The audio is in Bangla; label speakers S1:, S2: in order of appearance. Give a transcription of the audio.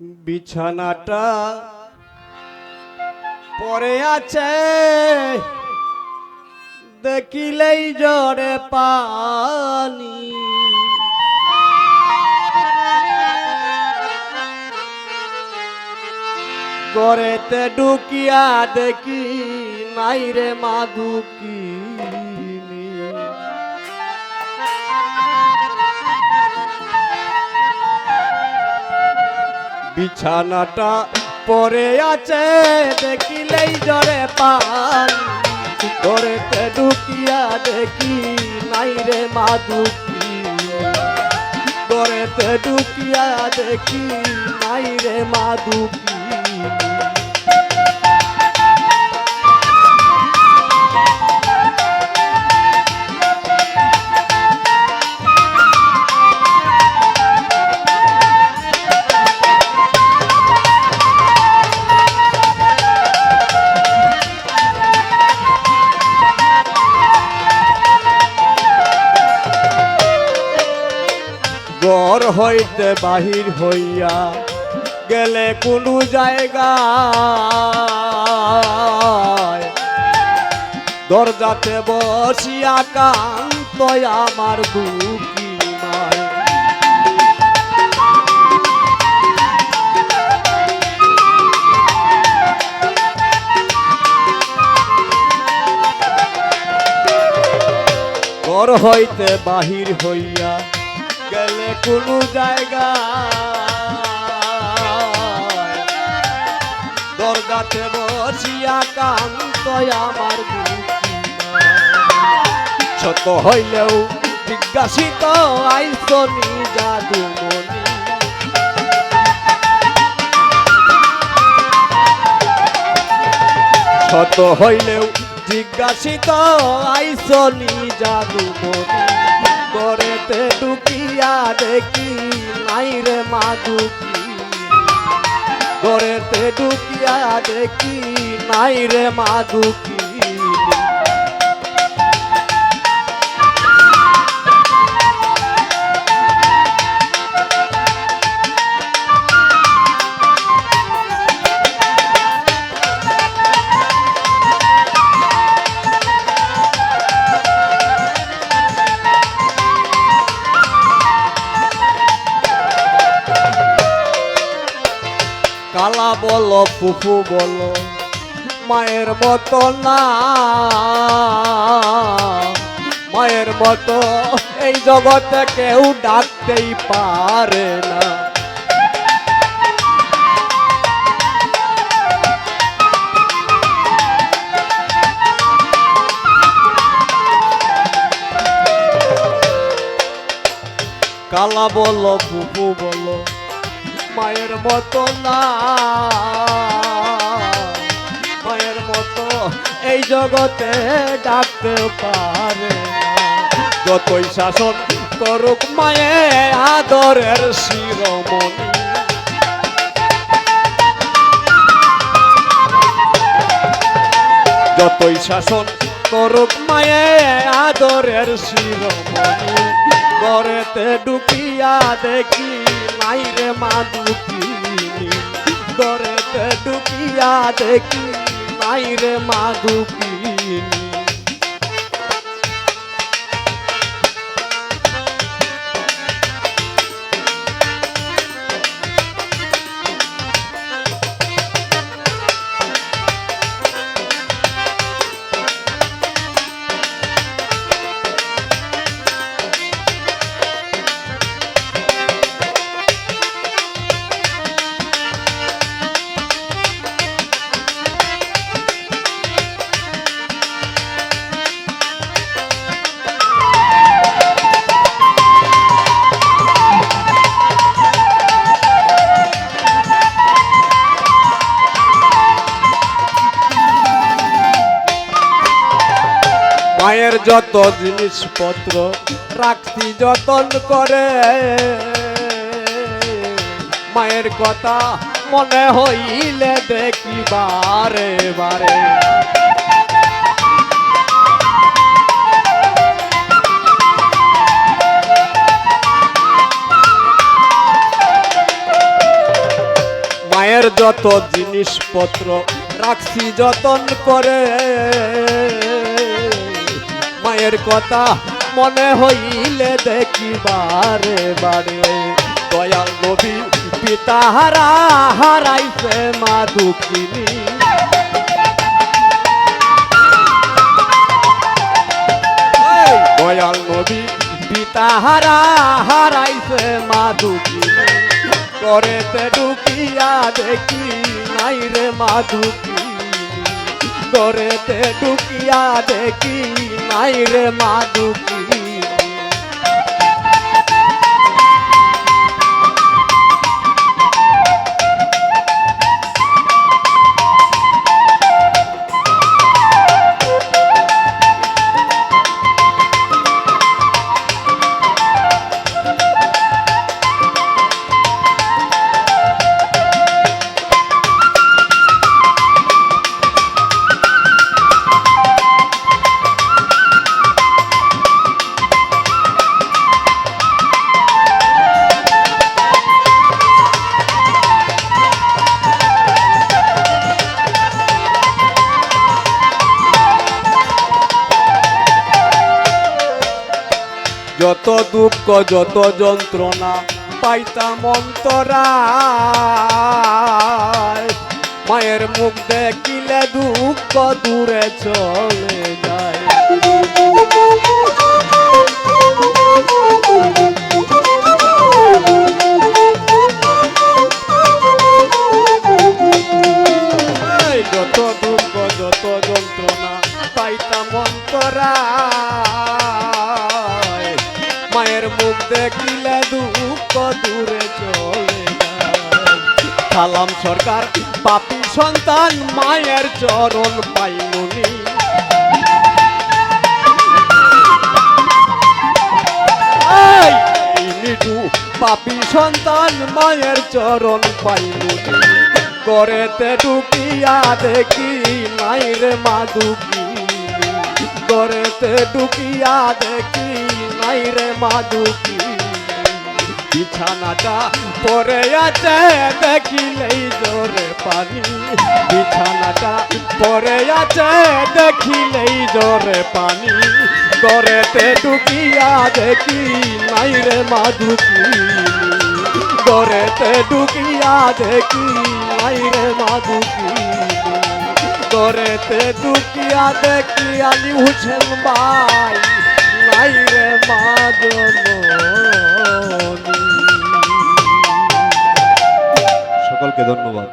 S1: বিছানাটা পরে আছে। দেখিলেই জরে পানি। গড়েতে ঢুকিয়া দেখি নাই রে মাদুকি বিছানাটা পরে আছে, দেখিলেই জরে পান। গড়েতে ঢুকিয়া দেখি, নাই রে মা দুঃখী। গড়েতে ঢুকিয়া দেখি, নাই রে মাদুকি গড় হইতে বাহির হইয়া গেলে কোনো জায়গায় দরজাতে বসিয়া কান্ত আমার দুঃখী হইতে বাহির হইয়া গেলে কোনো জায়গা? দরজাতে বসিয়া কান্ত আমার ছোট হইলেও জিজ্ঞাসিত আইসনি জাদুমণি ছোট হইলেও জিজ্ঞাসিত আইসনি জাদুমণি করেতে ঢুকিয়া দেখি নাই রে মাদুকি করেতে ঢুকিয়া দেখি নাই রে মাদুকি কালা বলো, ফুফু বলো, মায়ের মতো না। মায়ের মতো এই জগতে কেউ ডাকতেই পারে না। কালা বলো, ফুফু বলো মায়ের মতো না। মায়ের মতো এই জগতে ডাকতে পারে। যতই শাসন করুক মায়ে আদরের শিরোমণি। যতই শাসন করুক মায়ে আদরের শিরোমণি। গড়েতে ডুকিয়া দেখি নাই রে মাদুকিনি দরে ডুকিয়া দেখি নাই রে মাদুকিনি মায়ের যত জিনিসপত্র রাখছি যতন করে। মায়ের কথা মনে হইলে দেখি বারে বারে। মায়ের যত জিনিসপত্র রাখছি যতন করে। মায়ের কথা মনে হইলে দেখি বারে বারে দয়াল নবী পিতা হারা হারাইছে মা দুঃখিনী। দয়াল নবী হারাইছে মা দুঃখিনী। করেতে ঢুকিয়া দেখি নাই রে মা দুঃখিনী। করেতে ঢুকিয়া দেখি নাই রে মা দুঃখিনী যত দুঃখ যত যন্ত্রণা পাইতাম অন্তরা মায়ের মুখ দেখিলে দুঃখ দূরে চলে যায়। সরকার পাপি সন্তান, মায়ের চরণ মিঠু পাপি সন্তান, মায়ের চরণ পাইমনি করেতে ঢুকিয়া দেখি নাই রে মা দুঃখী। করেতে ঢুকিয়া দেখি নাই রে মা দুঃখী। বিছানাটা পরে আছে, দেখিলেই জোরে পানি। বিছানাটা পরে আছে, দেখিলেই জোরে পানি। গড়েতে ঢুকিয়া দেখি, নাই রে মা দুঃখী গড়েতে ঢুকিয়া দেখি, নাই রে মা দুঃখী গড়েতে ঢুকিয়া দেখি, আলী হুসেন ভাই, নাই রে মা সকলকে ধন্যবাদ।